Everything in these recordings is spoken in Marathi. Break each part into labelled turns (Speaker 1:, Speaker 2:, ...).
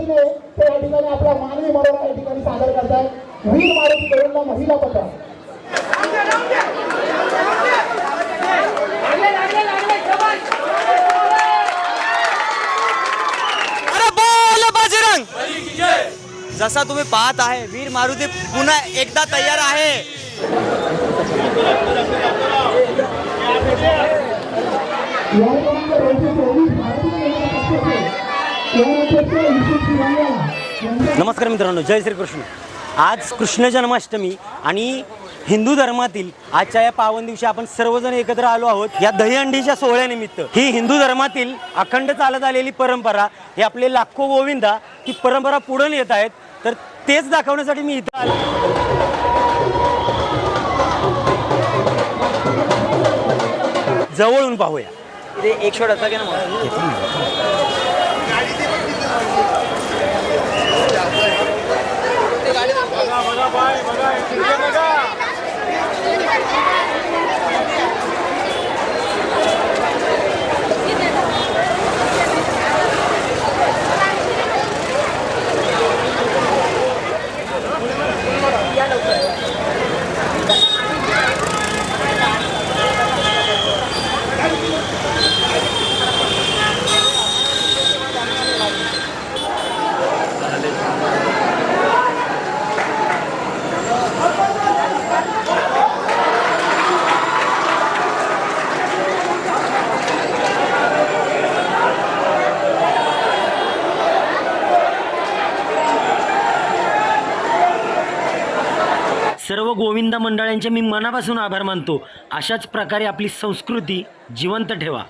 Speaker 1: पद्धतीने ते या ठिकाणी आपला मानवी मनोरा या ठिकाणी सादर करतायत वीर मारुती महिला पत्र
Speaker 2: अरे बोल बजरंग! जसा तुम्ही पाहत आहे वीर मारुती पुन्हा एकदा तयार आहे.
Speaker 1: या
Speaker 3: नमस्कार मित्रांनो जय श्रीकृष्ण. आज कृष्ण जन्माष्टमी आणि हिंदू धर्मातील आजच्या या पावन दिवशी आपण सर्वजण एकत्र आलो आहोत. या दहीहंडीच्या सोहळ्यानिमित्त. ही हिंदू धर्मातील अखंड चालत आलेली परंपरा हे आपले लाखो गोविंदा ही परंपरा पुढे येत आहेत. तर तेच दाखवण्यासाठी मी इथं आलो. जवळून पाहूया.
Speaker 2: एक शॉट असा ना.
Speaker 3: सर्व मंडळांचे मी मनापासून आभार मानतो. अशाच प्रकारे आपली संस्कृती जिवंत ठेवा.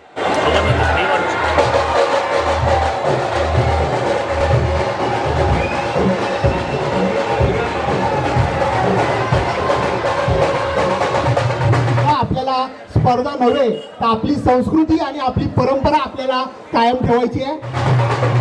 Speaker 1: आपल्याला स्पर्धा नव्हे तर आपली संस्कृती आणि आपली परंपरा आपल्याला कायम ठेवायची आहे.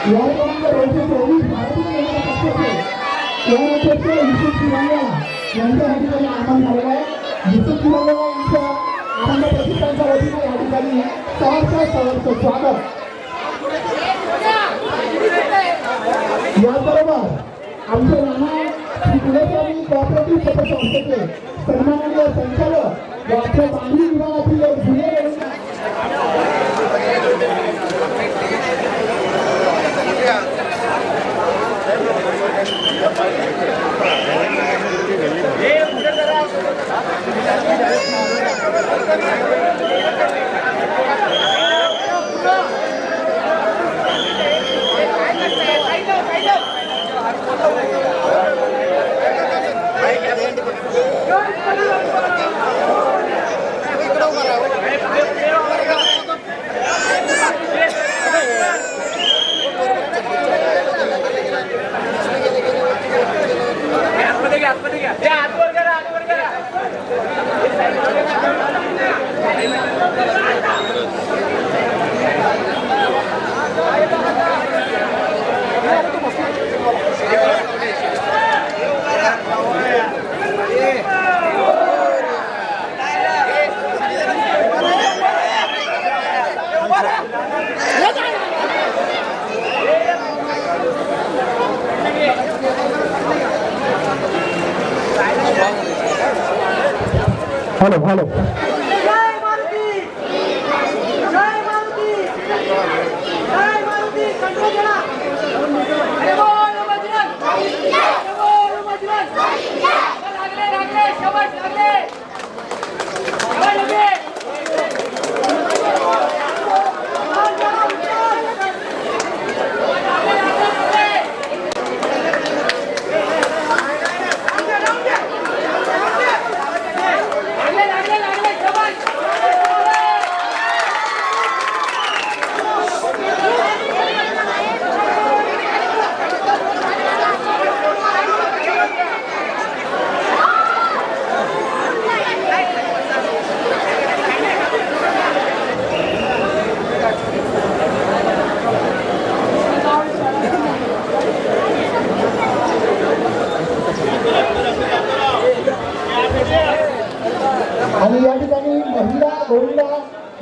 Speaker 1: या क्रमांक दोनशे चोवीस भारतीय जनता पक्षाचे शहराध्यक्ष युसुफ सिरांगा यांच्या या ठिकाणी झालेलं आहे. युसुफ सिरांगा यांच्या आनंद प्रतिष्ठानच्या वतीने या ठिकाणी सहर्ष सहर्ष स्वागत. आमचे नाना श्री कुलस्वामी कॉपरेटिव्ह पतसंस्थेचे सन्माननीय संचालक डॉक्टर सांगली Hello, hello.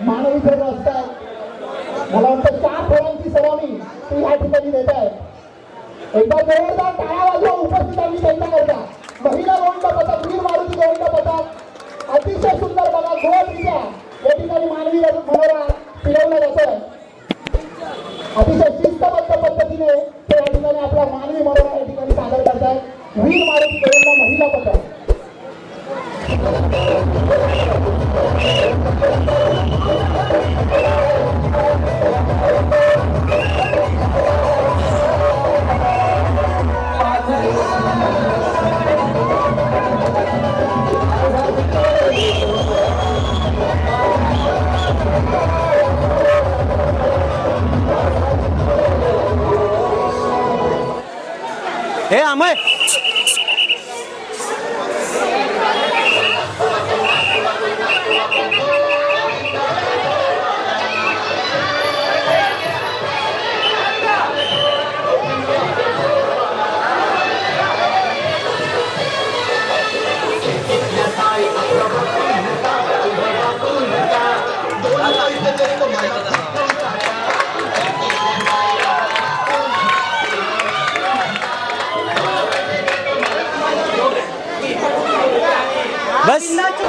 Speaker 1: मानवी फेर असतात मला वाटतं चार फेरांची सलामी ते या ठिकाणी देत आहेत एकदा जोरदार टाळ्या वाजवा उपस्थितांनी त्यांच्याकरता. महिला गोविंद पथक वीर मारुती गोविंद पथक. अतिशय सुंदर बघा गोळरित्या या ठिकाणी मानवी मनोरा फिरवलं जातं अतिशय शिस्तबद्ध पद्धतीने ते या ठिकाणी आपला मानवी मनोरा या ठिकाणी सादर करतात वीर मारुती गोविंद महिला पथक.
Speaker 3: 哎，阿妹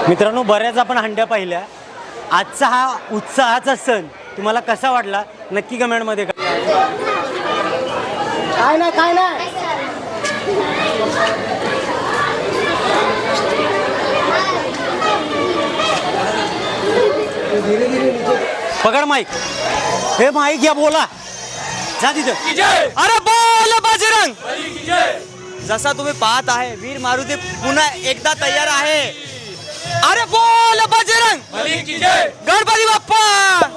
Speaker 3: मित्रांनो बऱ्याच आपण हंड्या पाहिल्या. आजचा हा उत्साहाचा सण तुम्हाला कसा वाटला? नक्की कमेंटमध्ये. काय नाही काय नाही. पकड माईक. हे माईक या बोला. जा तिथं.
Speaker 2: अरे बोल बजरंग जसा तुम्ही पाहत आहे वीर मारुती पुन्हा एकदा तयार आहे. गणपती बाप्पा!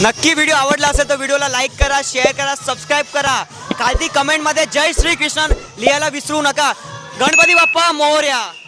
Speaker 2: नक्की व्हिडिओ आवडला असेल तर व्हिडिओला लाईक करा शेअर करा सबस्क्राईब करा. खालती कमेंटमध्ये जय श्री कृष्ण लिहायला विसरू नका. गणपती बाप्पा मोर्या!